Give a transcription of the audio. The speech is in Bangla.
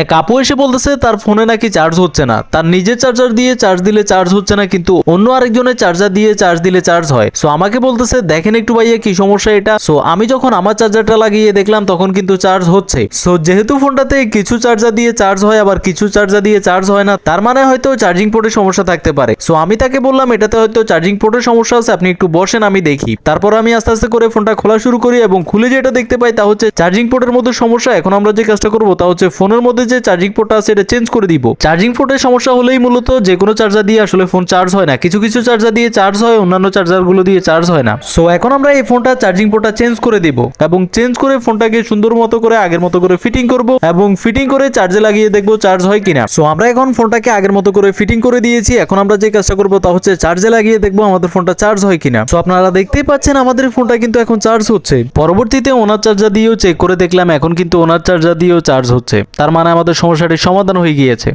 এক আপু এসে বলতেছে, তার ফোনে নাকি চার্জ হচ্ছে না। তার নিজের চার্জার দিয়ে চার্জ দিলে চার্জ হচ্ছে না, কিন্তু অন্য আরেকজনের চার্জার দিয়ে চার্জ দিলে চার্জ হয়। সো আমাকে বলতেছে, দেখেন একটু ভাইয়া কি সমস্যা এটা? সো আমি যখন আমার চার্জারটা লাগিয়ে দেখলাম, তখন কিন্তু চার্জ হচ্ছে। সো যেহেতু ফোনটাতে কিছু চার্জার দিয়ে চার্জ হয়, আবার কিছু চার্জার দিয়ে চার্জ হয় না, তার মানে হয়তো চার্জিং পোর্টের সমস্যা থাকতে পারে। সো আমি তাকে বললাম, এটাতে হয়তো চার্জিং পোর্টের সমস্যা আছে, আপনি একটু বসেন, আমি দেখি। তারপর আমি আস্তে আস্তে করে ফোনটা খোলা শুরু করি এবং খুলে যেটা দেখতে পাই তা হচ্ছে চার্জিং পোর্টের মধ্যে সমস্যা। এখন আমরা যে কাজটা করব, তা হচ্ছে ফোনের মধ্যে যে চার্জিং পোর্টটা আছে, এটা চেঞ্জ করে দিব। চার্জিং পোর্টের সমস্যা হলেই মূলত যে কোনো চার্জার দিয়ে আসলে ফোন চার্জ হয় না। কিছু কিছু চার্জার দিয়ে চার্জ হয়, অন্যান্য চার্জারগুলো দিয়ে চার্জ হয় না। সো এখন আমরা এই ফোনটা চার্জিং পোর্টটা চেঞ্জ করে দিব এবং চেঞ্জ করে ফোনটাকে সুন্দর মতো করে, আগের মতো করে ফিটিং করব এবং ফিটিং করে চার্জে লাগিয়ে দেখব চার্জ হয় কিনা। সো আমরা এখন ফোনটাকে আগের মতো করে ফিটিং করে দিয়েছি। এখন আমরা যে কাজটা করব তা হচ্ছে চার্জে লাগিয়ে দেখব আমাদের ফোনটা চার্জ হয় কিনা। সো আপনারা দেখতেই পাচ্ছেন আমাদের ফোনটা কিন্তু এখন চার্জ হচ্ছে। পরবর্তীতে ওনার চার্জার দিয়েও চেক করে দেখলাম, এখন কিন্তু ওনার চার্জার দিয়েও চার্জ হচ্ছে। তার মানে আমাদের সমস্যাটির সমাধান হয়ে গিয়েছে।